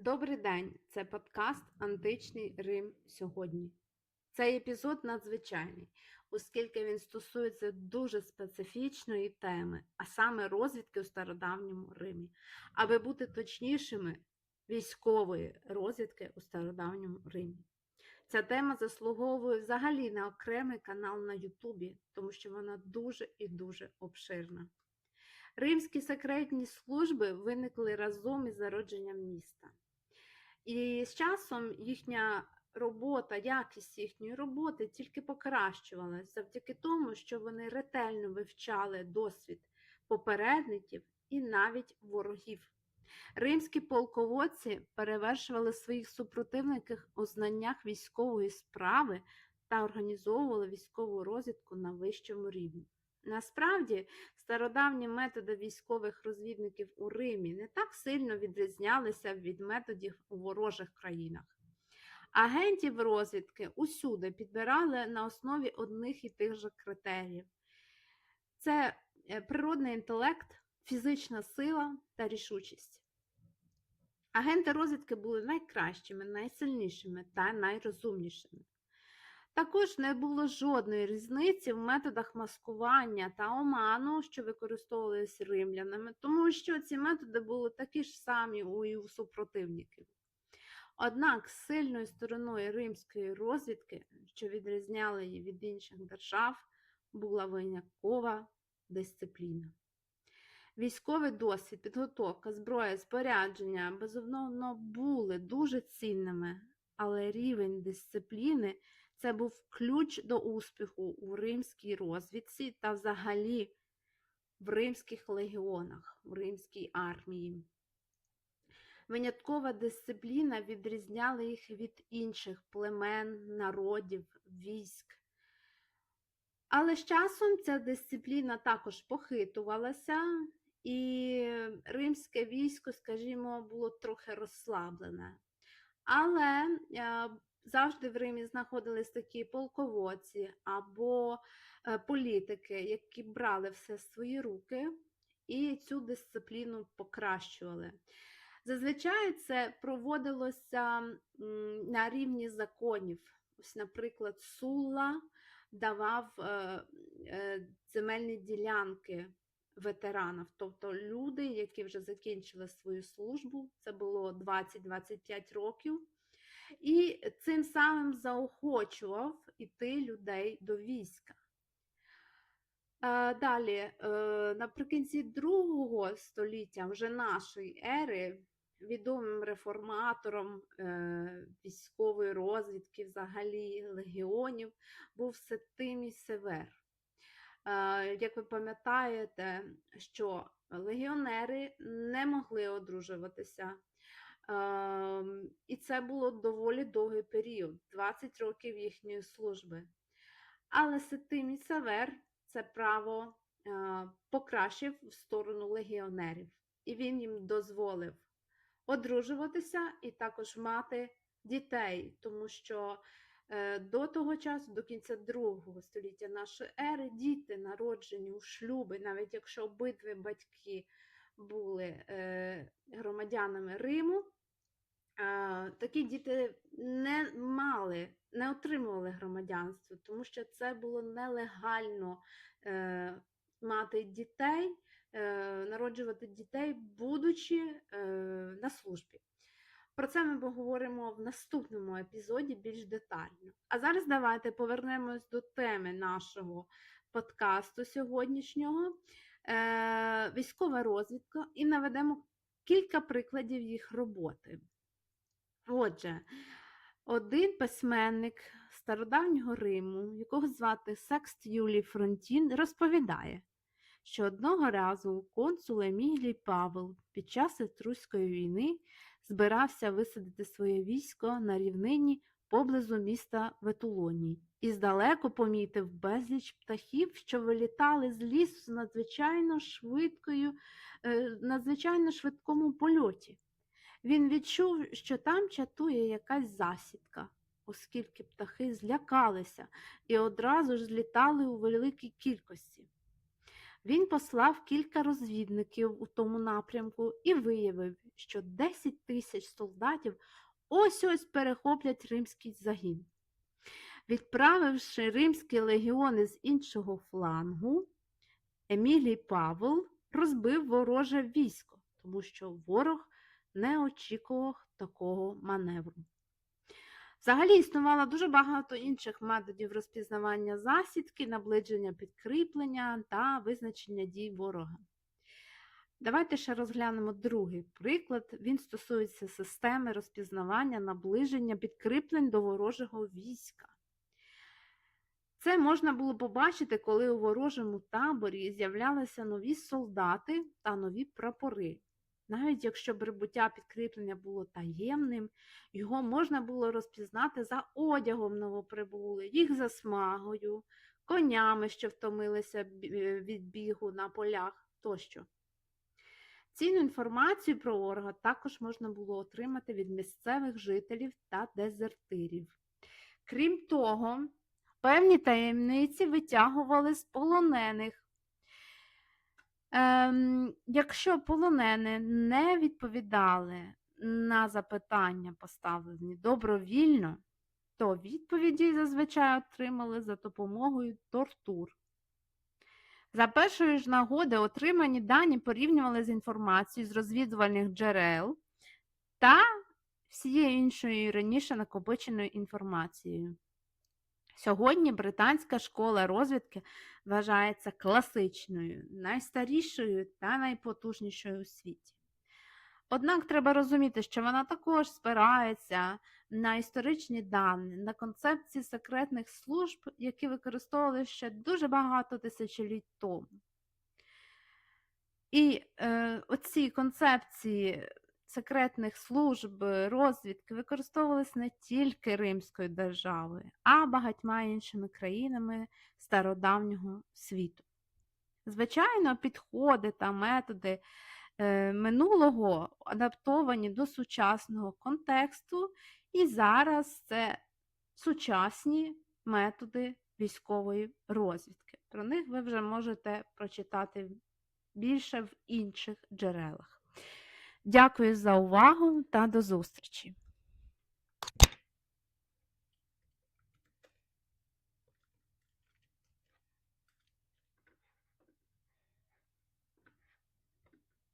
Добрий день! Це подкаст Античний Рим сьогодні. Цей епізод надзвичайний, оскільки він стосується дуже специфічної теми, а саме розвідки у стародавньому Римі. Аби бути точнішими, військової розвідки у стародавньому Римі. Ця тема заслуговує взагалі на окремий канал на Ютубі, тому що вона дуже і дуже обширна. Римські секретні служби виникли разом із зародженням міста. І з часом їхня робота, якість їхньої роботи тільки покращувалася завдяки тому, що вони ретельно вивчали досвід попередників і навіть ворогів. Римські полководці перевершували своїх супротивників у знаннях військової справи та організовували військову розвідку на вищому рівні. Насправді, стародавні методи військових розвідників у Римі не так сильно відрізнялися від методів у ворожих країнах. Агентів розвідки усюди підбирали на основі одних і тих же критеріїв: це е, природний інтелект, фізична сила та рішучість. Агенти розвідки були найкращими, найсильнішими та найрозумнішими. Також не було жодної різниці в методах маскування та оману, що використовувалися римлянами, тому що ці методи були такі ж самі у супротивників. Однак сильною стороною римської розвідки, що відрізняла її від інших держав, була виняткова дисципліна. Військовий досвід, підготовка, зброя, спорядження, безумовно, були дуже цінними, але рівень дисципліни це був ключ до успіху у римській розвідці та взагалі в римських легіонах, в римській армії. Виняткова дисципліна відрізняла їх від інших племен, народів, військ. Але з часом ця дисципліна також похитувалася, і римське військо, скажімо, було трохи розслаблене. Але е, завжди в Римі знаходились такі полководці або е, політики, які брали все в свої руки і цю дисципліну покращували. Зазвичай це проводилося на рівні законів. Ось, наприклад, Сулла давав е, земельні ділянки ветеранів, тобто люди, які вже закінчили свою службу, це було 20-25 років, і цим самим заохочував іти людей до війська. Далі, е, наприкінці другого століття вже нашої ери, відомим реформатором е, військової розвідки, взагалі легіонів, був Сетимій Север. Е, як ви пам'ятаєте, що легіонери не могли одружуватися, і це було доволі довгий період 20 років їхньої служби. Але Сетимій Север це право е, покращив в сторону легіонерів, і він їм дозволив одружуватися і також мати дітей, тому що е, до того часу, до кінця другого століття нашої ери, діти народжені у шлюби, навіть якщо обидві батьки були е, громадянами Риму, такі діти не мали, не отримували громадянство, тому що це було нелегально е, мати дітей, е, народжувати дітей, будучи е, на службі. Про це ми поговоримо в наступному епізоді більш детально. А зараз давайте повернемось до теми нашого подкасту сьогоднішнього військова розвідка, і наведемо кілька прикладів їх роботи. Отже, один письменник стародавнього Риму, якого звати Секст Юлій Фронтін, розповідає, що одного разу консул Емілій Павел під час Етруської війни збирався висадити своє військо на рівнині поблизу міста Ветулоній і здалеку помітив безліч птахів, що вилітали з лісу з надзвичайно швидкою, е, надзвичайно швидкому польоті. Він відчув, що там чатує якась засідка, оскільки птахи злякалися і одразу ж злітали у великій кількості. Він послав кілька розвідників у тому напрямку і виявив, що 10 тисяч солдатів ось ось перехоплять римський загін. Відправивши римські легіони з іншого флангу, Емілій Павел розбив вороже військо, тому що ворог не очікував такого маневру. Взагалі існувало дуже багато інших методів розпізнавання засідки, наближення підкріплення та визначення дій ворога. Давайте ще розглянемо другий приклад. Він стосується системи розпізнавання наближення підкріплень до ворожого війська. Це можна було побачити, коли у ворожому таборі з'являлися нові солдати та нові прапори. Навіть якщо прибуття підкріплення було таємним, його можна було розпізнати за одягом новоприбулих, їх засмагою, конями, що втомилися від бігу на полях тощо. Цінну інформацію про ворога також можна було отримати від місцевих жителів та дезертирів. Крім того, певні таємниці витягували з полонених. Ем, якщо полонені не відповідали на запитання, поставлені добровільно, то відповіді зазвичай отримали за допомогою тортур. За першої ж нагоди отримані дані порівнювали з інформацією з розвідувальних джерел та всією іншою раніше накопиченою інформацією. Сьогодні британська школа розвідки вважається класичною, найстарішою та найпотужнішою у світі. Однак треба розуміти, що вона також спирається на історичні дані, на концепції секретних служб, які використовували ще дуже багато тисячоліть тому. І е, оці концепції секретних служб розвідки використовувалися не тільки Римською державою, а багатьма іншими країнами стародавнього світу. Звичайно, підходи та методи е, минулого адаптовані до сучасного контексту, і зараз це сучасні методи військової розвідки. Про них ви вже можете прочитати більше в інших джерелах. Дякую за увагу та до зустрічі!